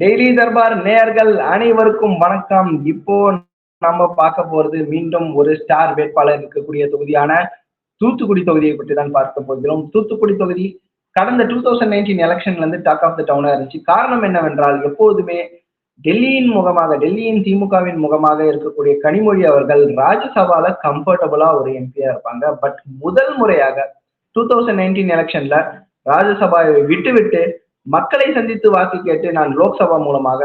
Daily Darbar நேயர்கள் அனைவருக்கும் வணக்கம். இப்போ நம்ம பார்க்க போறது மீண்டும் ஒரு ஸ்டார் வேட்பாளர் இருக்கக்கூடிய தொகுதியான தூத்துக்குடி தொகுதியை பற்றி தான் பார்க்க போகிறோம். தூத்துக்குடி தொகுதி கடந்த டூ தௌசண்ட் நைன்டீன் எலெக்ஷன்ல இருந்து டாக் ஆஃப் த டவுனா இருந்துச்சு. காரணம் என்னவென்றால் எப்போதுமே டெல்லியின் முகமாக டெல்லியின் திமுகவின் முகமாக இருக்கக்கூடிய கனிமொழி அவர்கள் ராஜ்யசபால கம்ஃபர்டபுளா ஒரு எம்பியா இருப்பாங்க. பட் முதல் முறையாக டூ தௌசண்ட் நைன்டீன் எலெக்ஷன்ல ராஜ்யசபாவை விட்டுவிட்டு மக்களை சந்தித்து வாக்கு கேட்டு நான் லோக்சபா மூலமாக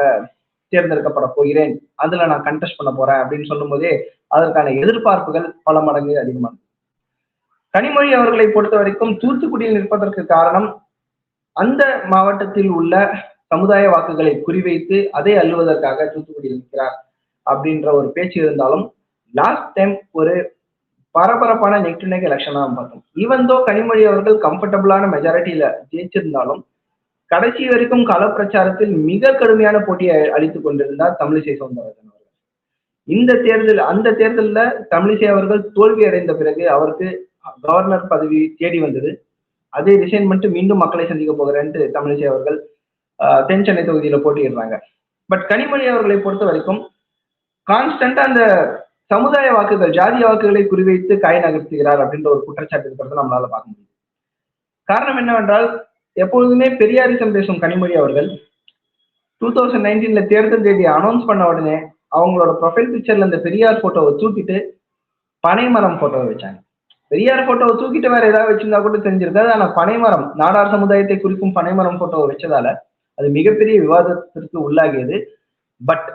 தேர்ந்தெடுக்கப்பட போகிறேன். அதுல நான் கண்டெஸ்ட் பண்ண போறேன் அப்படின்னு சொல்லும் போதே அதற்கான எதிர்பார்ப்புகள் பல மடங்கு அதிகமானது. கனிமொழி அவர்களை பொறுத்த வரைக்கும் தூத்துக்குடியில் நிற்பதற்கு காரணம் அந்த மாவட்டத்தில் உள்ள சமுதாய வாக்குகளை குறிவைத்து அதை அள்ளுவதற்காக தூத்துக்குடியில் நிற்கிறார் அப்படின்ற ஒரு பேச்சு இருந்தாலும் லாஸ்ட் டைம் ஒரு பரபரப்பான நெக் டு நெக் பார்த்தோம். ஈவன் தோ கனிமொழி அவர்கள் கம்ஃபர்டபுளான மெஜாரிட்டியில ஜெயிச்சிருந்தாலும் கடைசி வரைக்கும் கள பிரச்சாரத்தில் மிக கடுமையான போட்டியை அளித்துக் கொண்டிருந்தார் தமிழிசை சவுந்தரராஜன் அவர்கள். இந்த தேர்தல் அந்த தேர்தலில் தமிழிசை அவர்கள் தோல்வி அடைந்த பிறகு அவருக்கு கவர்னர் பதவி தேடி வந்தது. அதே ரிசைன் பண்ணிட்டு மீண்டும் மக்களை சந்திக்க போகிறேன்ட்டு தமிழிசை அவர்கள் தென் சென்னை தொகுதியில போட்டியிடுறாங்க. பட் கனிமொழி அவர்களை பொறுத்த வரைக்கும் கான்ஸ்டன்டா அந்த சமுதாய வாக்குகள் ஜாதிய வாக்குகளை குறிவைத்து காய் நகர்த்துகிறார் அப்படின்ற ஒரு குற்றச்சாட்டு இருக்கிறத நம்மளால பார்க்க முடியும் காரணம் என்னவென்றால் எப்பொழுதுமே பெரியாரிசம் பேசும் கனிமொழி அவர்கள். டூ தௌசண்ட் நைன்டீன்ல தேர்தல் தேதியை அனௌன்ஸ் பண்ண உடனே அவங்களோட ப்ரொஃபைல் பிக்சர்ல இந்த பெரியார் போட்டோவை தூக்கிட்டு பனைமரம் போட்டோவை வச்சாங்க. பெரியார் போட்டோவை தூக்கிட்டு வேற ஏதாவது வச்சிருந்தா கூட தெரிஞ்சிருக்காது. ஆனா பனைமரம் நாடார் சமுதாயத்தை குறிக்கும் பனைமரம் போட்டோவை வச்சதால அது மிகப்பெரிய விவாதத்திற்கு உள்ளாகியது. பட்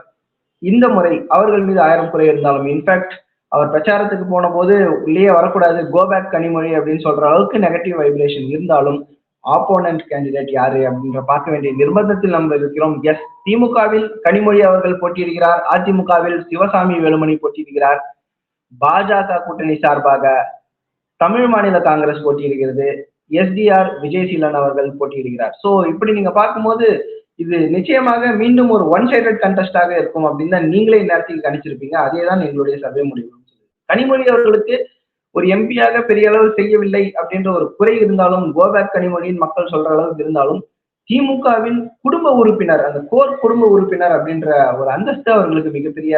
இந்த முறை அவர்கள் மீது ஆயிரம் குறை இருந்தாலும் இன்ஃபேக்ட் அவர் பிரச்சாரத்துக்கு போன போது உள்ளே வரக்கூடாது. கோபேக் கனிமொழி அப்படின்னு சொல்ற அளவுக்கு நெகட்டிவ் வைப்ரேஷன் இருந்தாலும் ஆப்போனன்ட் கேண்டிடேட் யாரு அப்படின்ற பார்க்க வேண்டிய நிர்பந்தத்தில் நம்ம இருக்கிறோம். எஸ் திமுகவில் கனிமொழி அவர்கள் போட்டியிடுகிறார். அதிமுகவில் சிவசாமி வேலுமணி போட்டியிடுகிறார். பாஜக கூட்டணி சார்பாக தமிழ் மாநில காங்கிரஸ் போட்டியிடுகிறது. எஸ்டிஆர் விஜயசீலன் அவர்கள் போட்டியிடுகிறார். சோ இப்படி நீங்க பார்க்கும்போது இது நிச்சயமாக மீண்டும் ஒரு ஒன் சைடட் கண்டஸ்டாக இருக்கும் அப்படின்னு தான் நீங்களே நேரத்தில் கணிச்சிருப்பீங்க. அதே தான் எங்களுடைய சர்வே முடிவு. கனிமொழி அவர்களுக்கு ஒரு எம்பியாக பெரிய அளவு செய்யவில்லை அப்படின்ற ஒரு குறை இருந்தாலும் கோபேக் கனிமொழியின் மக்கள் சொல்ற அளவுக்கு இருந்தாலும் திமுகவின் குடும்ப உறுப்பினர் அந்த கோர் குடும்ப உறுப்பினர் அப்படின்ற ஒரு அந்தஸ்து அவர்களுக்கு மிகப்பெரிய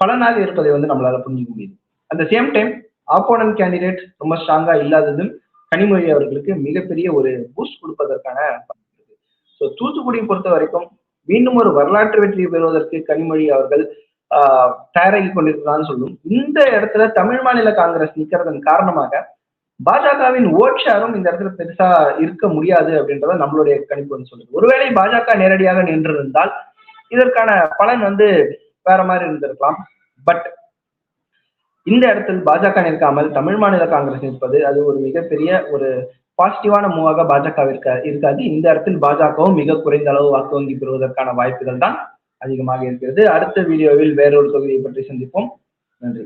பலனாக இருப்பதை வந்து நம்மளால புரிஞ்சுக்க முடியுது. அந்த சேம் டைம் ஆப்போனன்ட் கேண்டிடேட் ரொம்ப ஸ்ட்ராங்கா இல்லாததும் கனிமொழி அவர்களுக்கு மிகப்பெரிய ஒரு பூஸ்ட் கொடுப்பதற்கான ஸோ தூத்துக்குடியை பொறுத்த வரைக்கும் மீண்டும் ஒரு வரலாற்று வெற்றி பெறுவதற்கு கனிமொழி அவர்கள் தயாராகி கொண்டிருக்கிறான்னு சொல்லும். இந்த இடத்துல தமிழ் மாநில காங்கிரஸ் நிற்கிறதன் காரணமாக பாஜகவின் ஓட் ஷேரும் இந்த இடத்துல பெருசா இருக்க முடியாது அப்படின்றத நம்மளுடைய கணிப்பு வந்து சொல்லுது. ஒருவேளை பாஜக நேரடியாக நின்றிருந்தால் இதற்கான பலன் வந்து வேற மாதிரி இருந்திருக்கலாம். பட் இந்த இடத்தில் பாஜக நிற்காமல் தமிழ் மாநில காங்கிரஸ் நிற்பது அது ஒரு மிகப்பெரிய ஒரு பாசிட்டிவான மூவாக பாஜக இருக்காது. இந்த இடத்தில் பாஜகவும் மிக குறைந்த அளவு வாக்கு வங்கி பெறுவதற்கான வாய்ப்புகள் தான் அதிகமாக இருக்கிறது. அடுத்த வீடியோவில் வேறொரு தொகுதியை பற்றி சந்திப்போம். நன்றி.